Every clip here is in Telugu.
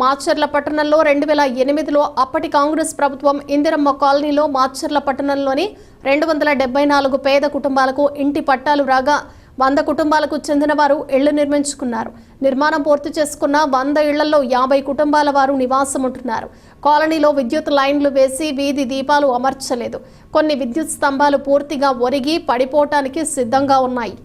మాచర్ల పట్టణంలో రెండు వేల ఎనిమిదిలో అప్పటి కాంగ్రెస్ ప్రభుత్వం ఇందిరమ్మ కాలనీలో మాచర్ల పట్టణంలోని రెండు వందల డెబ్బై నాలుగు పేద కుటుంబాలకు ఇంటి పట్టాలు రాగా వంద కుటుంబాలకు చెందిన వారు ఇళ్ళు నిర్మించుకున్నారు. నిర్మాణం పూర్తి చేసుకున్న వంద ఇళ్ళలో యాభై కుటుంబాల వారు నివాసం ఉంటున్నారు కాలనీలో విద్యుత్ లైన్లు వేసి వీధి దీపాలు అమర్చలేదు. కొన్ని విద్యుత్ స్తంభాలు పూర్తిగా ఒరిగి పడిపోవటానికి సిద్ధంగా ఉన్నాయి.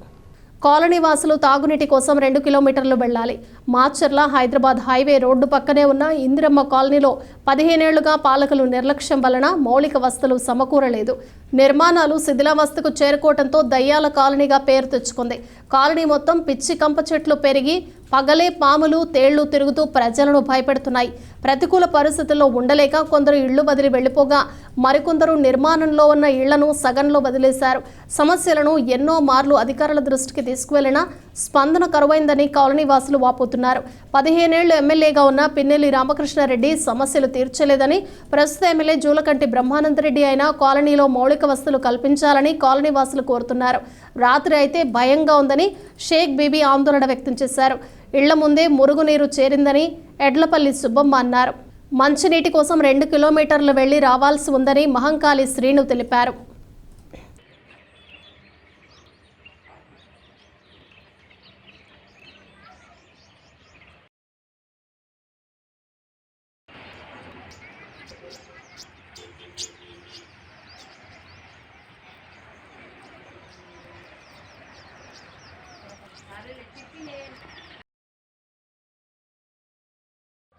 కాలనీ వాసులు తాగునీటి కోసం రెండు కిలోమీటర్లు వెళ్ళాలి. మాచర్ల హైదరాబాద్ హైవే రోడ్డు పక్కనే ఉన్న ఇందిరమ్మ కాలనీలో పదిహేనేళ్ళుగా పాలకులు నిర్లక్ష్యం వలన మౌలిక వసతులు సమకూరలేదు. నిర్మాణాలు శిథిలావస్థకు చేరుకోవడంతో దయ్యాల కాలనీగా పేరు తెచ్చుకుంది. కాలనీ మొత్తం పిచ్చి కంప చెట్లు పెరిగి పగలే పాములు తేళ్ళు తిరుగుతూ ప్రజలను భయపెడుతున్నాయి. ప్రతికూల పరిస్థితుల్లో ఉండలేక కొందరు ఇళ్ళు వదిలి వెళ్ళిపోగా మరికొందరు నిర్మాణంలో ఉన్న ఇళ్ళను సగంలో వదిలేశారు. సమస్యలను ఎన్నో మార్లు అధికారుల దృష్టికి తీసుకువెళ్ళినా స్పందన కరువైందని కాలనీ వాసులు వాపోతున్నారు. పదిహేనేళ్ళు ఎమ్మెల్యేగా ఉన్న పిన్నెల్లి రామకృష్ణారెడ్డి సమస్యలు తీర్చలేదని ప్రస్తుత ఎమ్మెల్యే జూలకంటి బ్రహ్మానందరెడ్డి అయినా కాలనీలో మౌలిక వసతులు కల్పించాలని కాలనీ వాసులు కోరుతున్నారు. రాత్రి అయితే భయంగా ఉందని షేక్ బీబీ ఆందోళన వ్యక్తం చేశారు. ఇళ్ళ ముందే మురుగునీరు చేరిందని ఎడ్లపల్లి సుబ్బమ్మ అన్నారు. మంచినీటి కోసం రెండు కిలోమీటర్లు వెళ్ళి రావాల్సి ఉందని మహంకాళి శ్రీను తెలిపారు.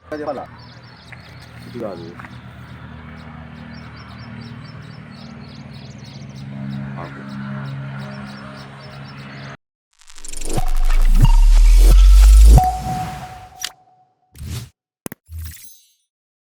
చెప్పాలా ఇది కాదు